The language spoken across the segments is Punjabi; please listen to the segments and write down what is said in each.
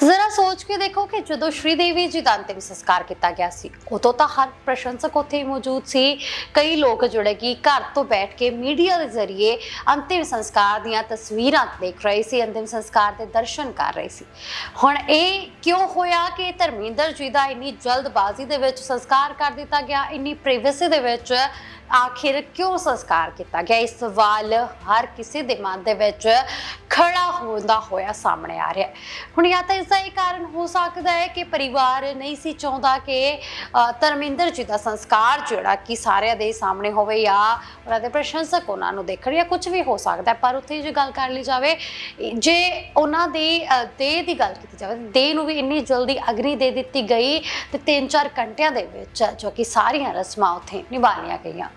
Zara ਸੋਚ ਕੇ ਦੇਖੋ ਕਿ ਜਦੋਂ ਸ਼੍ਰੀ ਦੇਵੀ ਜੀ ਦਾ ਅੰਤਿਮ ਸੰਸਕਾਰ ਕੀਤਾ ਗਿਆ ਸੀ, ਉਦੋਂ ਤਾਂ ਹਰ ਪ੍ਰਸ਼ੰਸਕ ਉੱਥੇ ਮੌਜੂਦ ਸੀ। ਕਈ ਲੋਕ ਜਿਹੜੇ ਕਿ ਘਰ ਤੋਂ ਬੈਠ ਕੇ ਮੀਡੀਆ ਦੇ ਜ਼ਰੀਏ ਅੰਤਿਮ ਸੰਸਕਾਰ ਦੀਆਂ ਤਸਵੀਰਾਂ ਦੇਖ ਰਹੇ ਸੀ, ਅੰਤਿਮ ਸੰਸਕਾਰ ਦੇ ਦਰਸ਼ਨ ਕਰ ਰਹੇ ਸੀ। ਹੁਣ ਇਹ ਕਿਉਂ ਹੋਇਆ ਕਿ ਧਰਮਿੰਦਰ ਜੀ ਦਾ ਇੰਨੀ ਜਲਦਬਾਜ਼ੀ ਦੇ ਵਿੱਚ ਸੰਸਕਾਰ ਕਰ ਦਿੱਤਾ ਗਿਆ, ਇੰਨੀ ਪ੍ਰਾਈਵੇਸੀ ਦੇ ਵਿੱਚ ਆਖਿਰ ਕਿਉਂ ਸੰਸਕਾਰ ਕੀਤਾ ਗਿਆ? ਇਸ ਸਵਾਲ ਹਰ ਕਿਸੇ ਦੇ ਮਨ ਦੇ ਵਿੱਚ ਖੜਾ ਹੁੰਦਾ ਹੋਇਆ ਸਾਹਮਣੇ ਆ ਰਿਹਾ ਹੈ। ਹੁਣ ਜਾਂ ਤਾਂ ਇਸ ਦਾ ਇਹ ਕਾਰਨ ਹੋ ਸਕਦਾ ਹੈ ਕਿ ਪਰਿਵਾਰ ਨਹੀਂ ਸੀ ਚਾਹੁੰਦਾ ਕਿ ਧਰਮਿੰਦਰ ਜੀ ਦਾ ਸੰਸਕਾਰ ਜਿਹੜਾ ਕਿ ਸਾਰਿਆਂ ਦੇ ਸਾਹਮਣੇ ਹੋਵੇ ਜਾਂ ਉਹਨਾਂ ਦੇ ਪ੍ਰਸ਼ੰਸਕ ਉਹਨਾਂ ਨੂੰ ਦੇਖਣ ਜਾਂ ਕੁਝ ਵੀ ਹੋ ਸਕਦਾ ਪਰ ਉੱਥੇ ਜੇ ਗੱਲ ਕਰ ਲਈ ਜਾਵੇ, ਜੇ ਉਹਨਾਂ ਦੀ ਦੇਹ ਦੀ ਗੱਲ ਕੀਤੀ ਜਾਵੇ, ਦੇਹ ਨੂੰ ਵੀ ਇੰਨੀ ਜਲਦੀ ਅਗਨੀ ਦੇ ਦਿੱਤੀ ਗਈ ਤੇ 3-4 ਘੰਟਿਆਂ ਦੇ ਵਿੱਚ ਜੋ ਕਿ ਸਾਰੀਆਂ ਰਸਮਾਂ ਉੱਥੇ ਨਿਭਾ ਗਈਆਂ।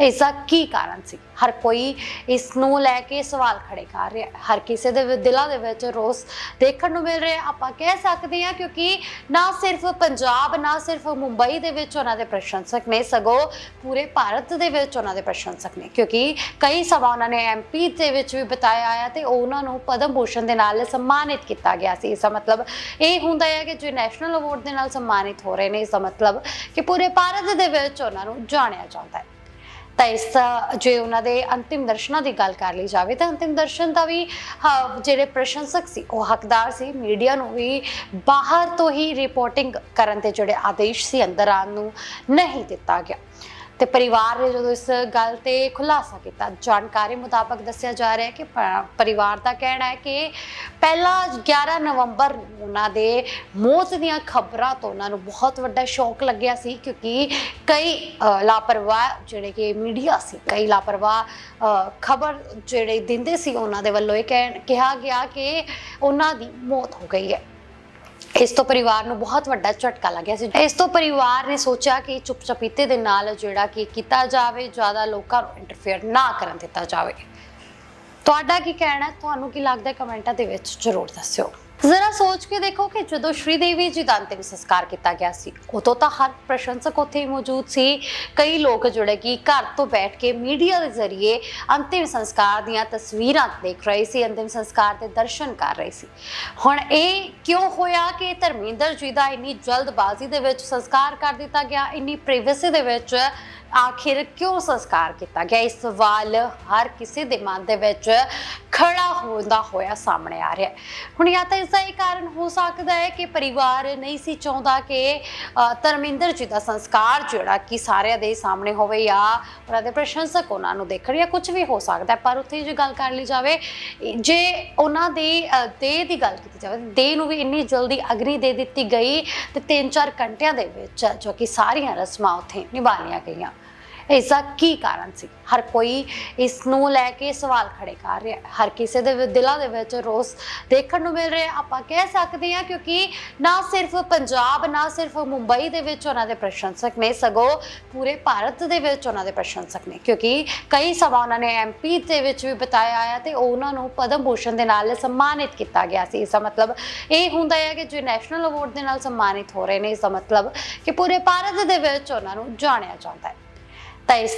ਇਸ ਦਾ ਕੀ ਕਾਰਨ ਸੀ? ਹਰ ਕੋਈ ਇਸ ਨੂੰ ਲੈ ਕੇ ਸਵਾਲ ਖੜੇ ਕਰ ਰਿਹਾ ਹਰ ਕਿਸੇ ਦੇ ਦਿਲਾਂ ਦੇ ਵਿੱਚ ਰੋਸ ਦੇਖਣ ਨੂੰ ਮਿਲ ਰਿਹਾ ਆਪਾਂ ਕਹਿ ਸਕਦੇ ਹਾਂ ਕਿਉਂਕਿ ਨਾ ਸਿਰਫ ਪੰਜਾਬ, ਨਾ ਸਿਰਫ ਮੁੰਬਈ ਦੇ ਵਿੱਚ ਉਹਨਾਂ ਦੇ ਪ੍ਰਸ਼ੰਸਕ ਨੇ, ਸਗੋਂ ਪੂਰੇ ਭਾਰਤ ਦੇ ਵਿੱਚ ਉਹਨਾਂ ਦੇ ਪ੍ਰਸ਼ੰਸਕ ਨੇ। ਕਿਉਂਕਿ ਕਈ ਸਮਾਂ ਉਹਨਾਂ ਨੇ ਐਮਪੀ ਦੇ ਵਿੱਚ ਵੀ ਬਤਾਇਆ ਆਇਆ ਤੇ ਉਹਨਾਂ ਨੂੰ ਪਦਮ ਭੂਸ਼ਣ ਦੇ ਨਾਲ ਸਨਮਾਨਿਤ ਕੀਤਾ ਗਿਆ ਸੀ। ਇਸ ਦਾ ਮਤਲਬ ਇਹ ਹੁੰਦਾ ਹੈ ਕਿ ਜੋ ਨੈਸ਼ਨਲ ਅਵਾਰਡ ਦੇ ਨਾਲ ਸਨਮਾਨਿਤ ਹੋ ਰਹੇ ਨੇ, ਇਸ ਦਾ ਮਤਲਬ ਕਿ ਪੂਰੇ ਭਾਰਤ ਦੇ ਵਿੱਚ ਉਹਨਾਂ ਨੂੰ ਜਾਣਿਆ ਜਾਂਦਾ ਹੈ। ਤਾਂ ਇਸ ਜੇ ਉਹਨਾਂ ਦੇ ਅੰਤਿਮ ਦਰਸ਼ਨਾਂ ਦੀ ਗੱਲ ਕਰ ਲਈ ਜਾਵੇ ਤਾਂ ਅੰਤਿਮ ਦਰਸ਼ਨ ਦਾ ਵੀ ਜਿਹੜੇ ਪ੍ਰਸ਼ੰਸਕ ਸੀ, ਉਹ ਹੱਕਦਾਰ ਸੀ। ਮੀਡੀਆ ਨੂੰ ਵੀ ਬਾਹਰ ਤੋਂ ਹੀ ਰਿਪੋਰਟਿੰਗ ਕਰਨ ਤੇ ਜਿਹੜੇ ਆਦੇਸ਼ ਸੀ, ਅੰਦਰ ਆਉਣ ਨੂੰ ਨਹੀਂ ਦਿੱਤਾ ਗਿਆ। ਤੇ ਪਰਿਵਾਰ ਨੇ ਜਦੋਂ ਇਸ ਗੱਲ ਤੇ ਖੁਲਾਸਾ ਕੀਤਾ, ਜਾਣਕਾਰੀ ਮੁਤਾਬਕ ਦੱਸਿਆ ਜਾ ਰਿਹਾ ਹੈ ਕਿ ਪ- ਪਰਿਵਾਰ ਦਾ ਕਹਿਣਾ ਹੈ ਕਿ ਪਹਿਲਾ 11 ਨਵੰਬਰ ਨੂੰ ਉਹਨਾਂ ਦੇ ਮੌਤ ਦੀਆਂ ਖਬਰਾਂ ਤੋਂ ਉਹਨਾਂ ਨੂੰ ਬਹੁਤ ਵੱਡਾ ਸ਼ੌਕ ਲੱਗਿਆ ਸੀ ਕਿਉਂਕਿ ਕਈ ਲਾਪਰਵਾਹ ਜਿਹੜੇ ਕਿ ਮੀਡੀਆ ਸੀ, ਕਈ ਲਾਪਰਵਾਹ ਖਬਰ ਜਿਹੜੇ ਦਿੰਦੇ ਸੀ ਉਹਨਾਂ ਦੇ ਵੱਲੋਂ ਇਹ ਕਹਿ- ਕਿਹਾ ਗਿਆ ਕਿ ਉਹਨਾਂ ਦੀ ਮੌਤ ਹੋ ਗਈ ਹੈ। ਇਸ ਤੋਂ ਪਰਿਵਾਰ ਨੂੰ ਬਹੁਤ ਵੱਡਾ ਝਟਕਾ ਲੱਗਿਆ ਸੀ। ਇਸ ਤੋਂ ਪਰਿਵਾਰ ਨੇ ਸੋਚਿਆ ਕਿ ਚੁੱਪ ਚਪੀਤੇ ਦੇ ਨਾਲ ਜਿਹੜਾ ਕਿ ਕੀਤਾ ਜਾਵੇ, ਜ਼ਿਆਦਾ ਲੋਕਾਂ ਨੂੰ ਇੰਟਰਫੇਅਰ ਨਾ ਕਰਨ ਦਿੱਤਾ ਜਾਵੇ। ਤੁਹਾਡਾ ਕੀ ਕਹਿਣਾ ਤੁਹਾਨੂੰ ਕੀ ਲੱਗਦਾ ਕਮੈਂਟਾਂ ਦੇ ਵਿੱਚ ਜ਼ਰੂਰ ਦੱਸਿਓ। ਜ਼ਰਾ ਸੋਚ ਕੇ ਦੇਖੋ ਕਿ ਜਦੋਂ ਸ਼੍ਰੀ ਦੇਵੀ ਜੀ ਦਾ ਅੰਤਿਮ ਸੰਸਕਾਰ ਕੀਤਾ ਗਿਆ ਸੀ, ਉਦੋਂ ਤਾਂ ਹਰ ਪ੍ਰਸ਼ੰਸਕ ਉੱਥੇ ਮੌਜੂਦ ਸੀ। ਕਈ ਲੋਕ ਜਿਹੜੇ ਕਿ ਘਰ ਤੋਂ ਬੈਠ ਕੇ ਮੀਡੀਆ ਦੇ ਜ਼ਰੀਏ ਅੰਤਿਮ ਸੰਸਕਾਰ ਦੀਆਂ ਤਸਵੀਰਾਂ ਦੇਖ ਰਹੇ ਸੀ, ਅੰਤਿਮ ਸੰਸਕਾਰ ਦੇ ਦਰਸ਼ਨ ਕਰ ਰਹੇ ਸੀ। ਹੁਣ ਇਹ ਕਿਉਂ ਹੋਇਆ ਕਿ ਧਰਮਿੰਦਰ ਜੀ ਦਾ ਇੰਨੀ ਜਲਦਬਾਜ਼ੀ ਦੇ ਵਿੱਚ ਸੰਸਕਾਰ ਕਰ ਦਿੱਤਾ ਗਿਆ, ਇੰਨੀ ਪ੍ਰਾਈਵੇਸੀ ਦੇ ਵਿੱਚ ਆਖਿਰ ਕਿਉਂ ਸੰਸਕਾਰ ਕੀਤਾ ਗਿਆ? ਇਹ ਸਵਾਲ ਹਰ ਕਿਸੇ ਦੇ ਮਨ ਦੇ ਵਿੱਚ ਖੜਾ ਹੁੰਦਾ ਹੋਇਆ ਸਾਹਮਣੇ ਆ ਰਿਹਾ ਹੈ। ਹੁਣ ਜਾਂ ਤਾਂ ਇਸ ਦਾ ਇਹ ਕਾਰਨ ਹੋ ਸਕਦਾ ਹੈ ਕਿ ਪਰਿਵਾਰ ਨਹੀਂ ਸੀ ਚਾਹੁੰਦਾ ਕਿ ਧਰਮਿੰਦਰ ਜੀ ਦਾ ਸੰਸਕਾਰ ਜਿਹੜਾ ਕਿ ਸਾਰਿਆਂ ਦੇ ਸਾਹਮਣੇ ਹੋਵੇ ਜਾਂ ਉਹਨਾਂ ਦੇ ਪ੍ਰਸ਼ੰਸਕ ਉਹਨਾਂ ਨੂੰ ਦੇਖਣ ਜਾਂ ਕੁਝ ਵੀ ਹੋ ਸਕਦਾ ਪਰ ਉੱਥੇ ਜੇ ਗੱਲ ਕਰ ਲਈ ਜਾਵੇ ਜੇ ਉਹਨਾਂ ਦੀ ਅ, ਦੇਹ ਦੀ ਗੱਲ ਕੀਤੀ ਜਾਵੇ ਦੇਹ ਨੂੰ ਵੀ ਇੰਨੀ ਜਲਦੀ ਅਗਨੀ ਦੇ ਦਿੱਤੀ ਗਈ ਤੇ 3-4 ਘੰਟਿਆਂ ਦੇ ਵਿੱਚ ਜੋ ਕਿ ਸਾਰੀਆਂ ਰਸਮਾਂ ਉੱਥੇ ਨਿਭਾ ਗਈਆਂ। ਇਸ ਦਾ ਕੀ ਕਾਰਨ ਸੀ? ਹਰ ਕੋਈ ਇਸ ਨੂੰ ਲੈ ਕੇ ਸਵਾਲ ਖੜੇ ਕਰ ਰਿਹਾ ਹੈ। ਹਰ ਕਿਸੇ ਦੇ ਦਿਲਾਂ ਦੇ ਵਿੱਚ ਰੋਸ ਦੇਖਣ ਨੂੰ ਮਿਲ ਰਿਹਾ ਆਪਾਂ ਕਹਿ ਸਕਦੇ ਹਾਂ ਕਿਉਂਕਿ ਨਾ ਸਿਰਫ ਪੰਜਾਬ, ਨਾ ਸਿਰਫ ਮੁੰਬਈ ਦੇ ਵਿੱਚ ਉਹਨਾਂ ਦੇ ਪ੍ਰਸ਼ੰਸਕ ਨੇ, ਸਗੋਂ ਪੂਰੇ ਭਾਰਤ ਦੇ ਵਿੱਚ ਉਹਨਾਂ ਦੇ ਪ੍ਰਸ਼ੰਸਕ ਨੇ। ਕਿਉਂਕਿ ਕਈ ਸਮਾਂ ਉਹਨਾਂ ਨੇ ਐਮਪੀ ਦੇ ਵਿੱਚ ਵੀ ਬਤਾਇਆ ਆਇਆ ਤੇ ਉਹਨਾਂ ਨੂੰ ਪਦਮ ਭੂਸ਼ਣ ਦੇ ਨਾਲ ਸਨਮਾਨਿਤ ਕੀਤਾ ਗਿਆ ਸੀ। ਇਸ ਦਾ ਮਤਲਬ ਇਹ ਹੁੰਦਾ ਹੈ ਕਿ ਜੋ ਨੈਸ਼ਨਲ ਅਵਾਰਡ ਦੇ ਨਾਲ ਸਨਮਾਨਿਤ ਹੋ ਰਹੇ ਨੇ, ਇਸ ਦਾ ਮਤਲਬ ਕਿ ਪੂਰੇ ਭਾਰਤ ਦੇ ਵਿੱਚ ਉਹਨਾਂ ਨੂੰ ਜਾਣਿਆ ਜਾਂਦਾ ਹੈ। ਤਾਂ ਇਸ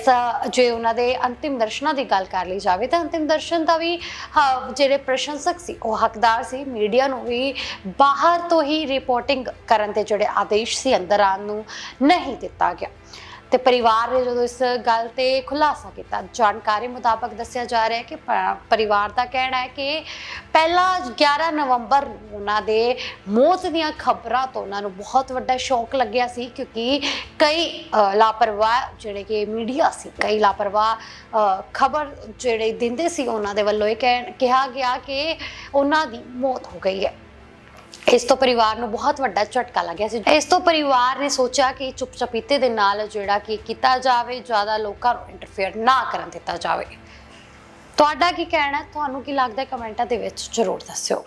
ਜੇ ਉਹਨਾਂ ਦੇ ਅੰਤਿਮ ਦਰਸ਼ਨਾਂ ਦੀ ਗੱਲ ਕਰ ਲਈ ਜਾਵੇ ਤਾਂ ਅੰਤਿਮ ਦਰਸ਼ਨ ਦਾ ਵੀ ਹਾਂ, ਜਿਹੜੇ ਪ੍ਰਸ਼ੰਸਕ ਸੀ ਉਹ ਹੱਕਦਾਰ ਸੀ। ਮੀਡੀਆ ਨੂੰ ਵੀ ਬਾਹਰ ਤੋਂ ਹੀ ਰਿਪੋਰਟਿੰਗ ਕਰਨ ਤੇ ਜਿਹੜੇ ਆਦੇਸ਼ ਸੀ ਅੰਦਰ ਆਉਣ ਨੂੰ ਨਹੀਂ ਦਿੱਤਾ ਗਿਆ। ਤੇ ਪਰਿਵਾਰ ਨੇ ਜਦੋਂ ਇਸ ਗੱਲ ਤੇ ਖੁਲਾਸਾ ਕੀਤਾ, ਜਾਣਕਾਰੀ ਮੁਤਾਬਕ ਦੱਸਿਆ ਜਾ ਰਿਹਾ ਹੈ ਕਿ ਪ- ਪਰਿਵਾਰ ਦਾ ਕਹਿਣਾ ਹੈ ਕਿ ਪਹਿਲਾ 11 ਨਵੰਬਰ ਨੂੰ ਉਹਨਾਂ ਦੇ ਮੌਤ ਦੀਆਂ ਖਬਰਾਂ ਤੋਂ ਉਹਨਾਂ ਨੂੰ ਬਹੁਤ ਵੱਡਾ ਸ਼ੌਕ ਲੱਗਿਆ ਸੀ ਕਿਉਂਕਿ ਕਈ ਲਾਪਰਵਾਹ ਜਿਹੜੇ ਕਿ ਮੀਡੀਆ ਸੀ, ਕਈ ਲਾਪਰਵਾਹ ਖਬਰ ਜਿਹੜੇ ਦਿੰਦੇ ਸੀ ਉਹਨਾਂ ਦੇ ਵੱਲੋਂ ਇਹ ਕਹਿ- ਕਿਹਾ ਗਿਆ ਕਿ ਉਹਨਾਂ ਦੀ ਮੌਤ ਹੋ ਗਈ ਹੈ। ਇਸ ਤੋਂ ਪਰਿਵਾਰ ਨੂੰ ਬਹੁਤ ਵੱਡਾ ਝਟਕਾ ਲੱਗਿਆ ਸੀ। ਇਸ ਤੋਂ ਪਰਿਵਾਰ ਨੇ ਸੋਚਿਆ ਕਿ ਚੁੱਪ ਚਪੀਤੇ ਦੇ ਨਾਲ ਜਿਹੜਾ ਕਿ ਕੀਤਾ ਜਾਵੇ, ਜ਼ਿਆਦਾ ਲੋਕਾਂ ਨੂੰ ਇੰਟਰਫੇਅਰ ਨਾ ਕਰਨ ਦਿੱਤਾ ਜਾਵੇ। ਤੁਹਾਡਾ ਕੀ ਕਹਿਣਾ ਤੁਹਾਨੂੰ ਕੀ ਲੱਗਦਾ ਕਮੈਂਟਾਂ ਦੇ ਵਿੱਚ ਜ਼ਰੂਰ ਦੱਸਿਓ।